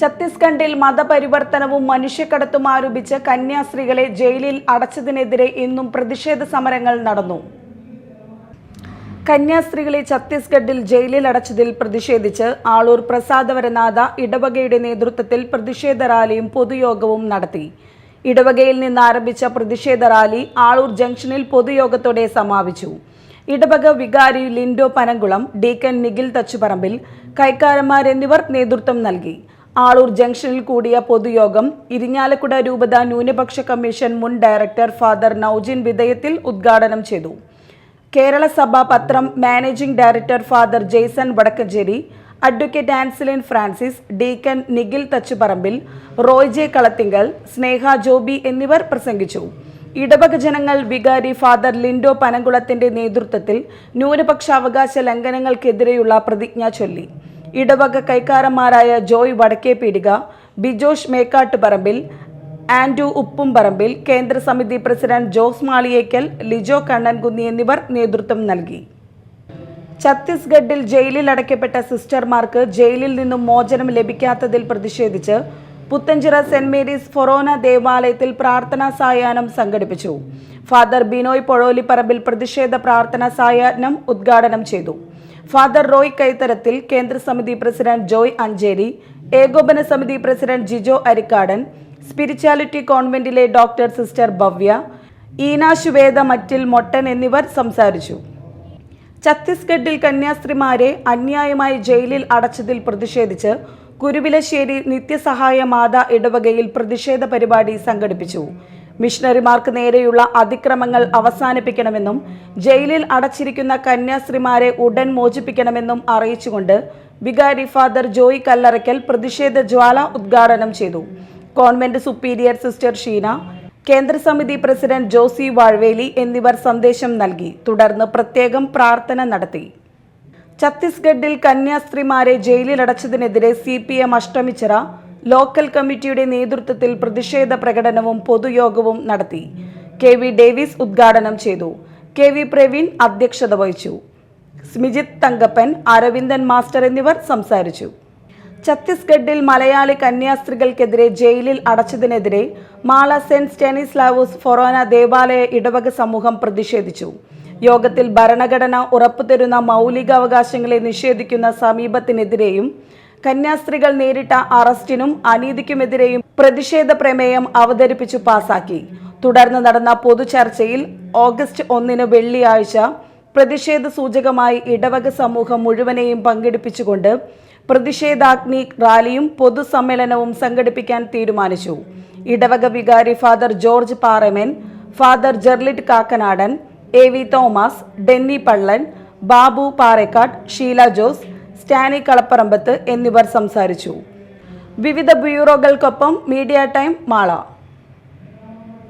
ഛത്തീസ്ഗഡിൽ മതപരിവർത്തനവും മനുഷ്യക്കടത്തും ആരോപിച്ച് കന്യാസ്ത്രീകളെ ജയിലിൽ അടച്ചതിനെതിരെ ഇന്നും പ്രതിഷേധ സമരങ്ങൾ നടന്നു. കന്യാസ്ത്രീകളെ ഛത്തീസ്ഗഡിൽ ജയിലിൽ അടച്ചതിൽ പ്രതിഷേധിച്ച് ആളൂർ പ്രസാദവരനാഥ ഇടവകയുടെ നേതൃത്വത്തിൽ പ്രതിഷേധ റാലിയും പൊതുയോഗവും നടത്തി. ഇടവകയിൽ നിന്ന് ആരംഭിച്ച പ്രതിഷേധ റാലി ആളൂർ ജംഗ്ഷനിൽ പൊതുയോഗത്തോടെ സമാപിച്ചു. ഇടവക വികാരി ലിൻഡോ പനങ്കുളം ഡീക്കൻ നിഖിൽ തച്ചുപറമ്പിൽ കൈക്കാരന്മാരെന്നിവർ നേതൃത്വം നൽകി. ആളൂർ ജംഗ്ഷനിൽ കൂടിയ പൊതുയോഗം ഇരിഞ്ഞാലക്കുട രൂപത ന്യൂനപക്ഷ കമ്മീഷൻ മുൻ ഡയറക്ടർ ഫാദർ നൌജിൻ വിധേയത്തിൽ ഉദ്ഘാടനം ചെയ്തു. കേരള സഭ പത്രം managing director father Jaison Vadakkencherry advocate Anselin Francis deacon Nikhil Thachuparambil Roy J Kalathinkal Sneha Joby എന്നിവർ പ്രസംഗിച്ചു. ഇടവക ജനങ്ങൾ വികാരി ഫാദർ ലിൻഡോ പനങ്കുളത്തിന്റെ നേതൃത്വത്തിൽ ന്യൂനപക്ഷാവകാശ ലംഘനങ്ങൾക്കെതിരെയുള്ള പ്രതിജ്ഞ ചൊല്ലി. ഇടവക കൈക്കാരന്മാരായ ജോയ് വടക്കേ പീടിക ബിജോഷ് മേക്കാട്ട് പറമ്പിൽ ആൻഡു ഉപ്പുംപറമ്പിൽ കേന്ദ്ര സമിതി പ്രസിഡന്റ് ജോസ് മാളിയേക്കൽ ലിജോ കണ്ണൻകുന്നി എന്നിവർ നേതൃത്വം നൽകി. ഛത്തീസ്ഗഡിൽ ജയിലിൽ അടയ്ക്കപ്പെട്ട സിസ്റ്റർമാർക്ക് ജയിലിൽ നിന്നും മോചനം ലഭിക്കാത്തതിൽ പ്രതിഷേധിച്ച് പുത്തഞ്ചിറ സെന്റ് മേരീസ് ഫൊറോന ദേവാലയത്തിൽ പ്രാർത്ഥനാ സായാഹ്നം സംഘടിപ്പിച്ചു. ഫാദർ ബിനോയ് പൊഴോലിപ്പറമ്പിൽ പ്രതിഷേധ പ്രാർത്ഥനാ സായാഹ്നം ഉദ്ഘാടനം ചെയ്തു. ഫാദർ റോയ് കൈത്തരത്തിൽ കേന്ദ്രസമിതി പ്രസിഡന്റ് ജോയ് അഞ്ചേരി ഏകോപന സമിതി പ്രസിഡന്റ് ജിജോ അരിക്കാടൻ സ്പിരിച്വാലിറ്റി കോൺവെന്റിലെ ഡോക്ടർ സിസ്റ്റർ ഭവ്യ ഈനാശുവേദ മറ്റിൽ മൊട്ടൻ എന്നിവർ സംസാരിച്ചു. ഛത്തീസ്ഗഡിൽ കന്യാസ്ത്രീമാരെ അന്യായമായി ജയിലിൽ അടച്ചതിൽ പ്രതിഷേധിച്ച് കുരുവിലശ്ശേരി നിത്യസഹായ മാതാ ഇടവകയിൽ പ്രതിഷേധ പരിപാടി സംഘടിപ്പിച്ചു. മിഷണറിമാർക്ക് നേരെയുള്ള അതിക്രമങ്ങൾ അവസാനിപ്പിക്കണമെന്നും ജയിലിൽ അടച്ചിരിക്കുന്ന കന്യാസ്ത്രീമാരെ ഉടൻ മോചിപ്പിക്കണമെന്നും അറിയിച്ചുകൊണ്ട് വികാരി ഫാദർ ജോയ് കല്ലറയ്ക്കൽ പ്രതിഷേധ ജ്വാല ഉദ്ഘാടനം ചെയ്തു. കോൺവെന്റ് സുപ്പീരിയർ സിസ്റ്റർ ഷീന കേന്ദ്ര സമിതി പ്രസിഡന്റ് ജോസി വാഴ്വേലി എന്നിവർ സന്ദേശം നൽകി. തുടർന്ന് പ്രത്യേകം പ്രാർത്ഥന നടത്തി. ഛത്തീസ്ഗഡിൽ കന്യാസ്ത്രീമാരെ ജയിലിലടച്ചതിനെതിരെ C P M Ashtamichira local കമ്മിറ്റിയുടെ നേതൃത്വത്തിൽ പ്രതിഷേധ പ്രകടനവും പൊതുയോഗവും നടത്തി. കെ വി ഡേവിസ് ഉദ്ഘാടനം ചെയ്തു. കെ വി പ്രവീൺ അധ്യക്ഷത വഹിച്ചു. സ്മിജിത് തങ്കപ്പൻ അരവിന്ദൻ മാസ്റ്റർ എന്നിവർ സംസാരിച്ചു. ഛത്തീസ്ഗഡിൽ മലയാളി കന്യാസ്ത്രീകൾക്കെതിരെ ജയിലിൽ അടച്ചതിനെതിരെ മാള സെന്റ് സ്റ്റെനിസ്ലാവൂസ് ഫൊറോന ദേവാലയ ഇടവക സമൂഹം പ്രതിഷേധിച്ചു. യോഗത്തിൽ ഭരണഘടന ഉറപ്പുതരുന്ന മൗലികാവകാശങ്ങളെ നിഷേധിക്കുന്ന സമീപത്തിനെതിരെയും കന്യാസ്ത്രീകൾ നേരിട്ട അറസ്റ്റിനും അനീതിക്കുമെതിരെയും പ്രതിഷേധ പ്രമേയം അവതരിപ്പിച്ചു പാസാക്കി. തുടർന്ന് നടന്ന പൊതുചർച്ചയിൽ ഓഗസ്റ്റ് ഒന്നിന് വെള്ളിയാഴ്ച പ്രതിഷേധ സൂചകമായി ഇടവക സമൂഹം മുഴുവനെയും പങ്കെടുപ്പിച്ചുകൊണ്ട് പ്രതിഷേധാഗ്നി റാലിയും പൊതുസമ്മേളനവും സംഘടിപ്പിക്കാൻ തീരുമാനിച്ചു. ഇടവക വികാരി father George Paraman father Jerlit Kakkanadan A V Thomas Denny Pallan Babu Parekkad Sheela Jose Stani Kalapparambath എന്നിവർ സംസാരിച്ചു. വിവിധ ബ്യൂറോകൾക്കൊപ്പം മീഡിയ ടൈം മാള.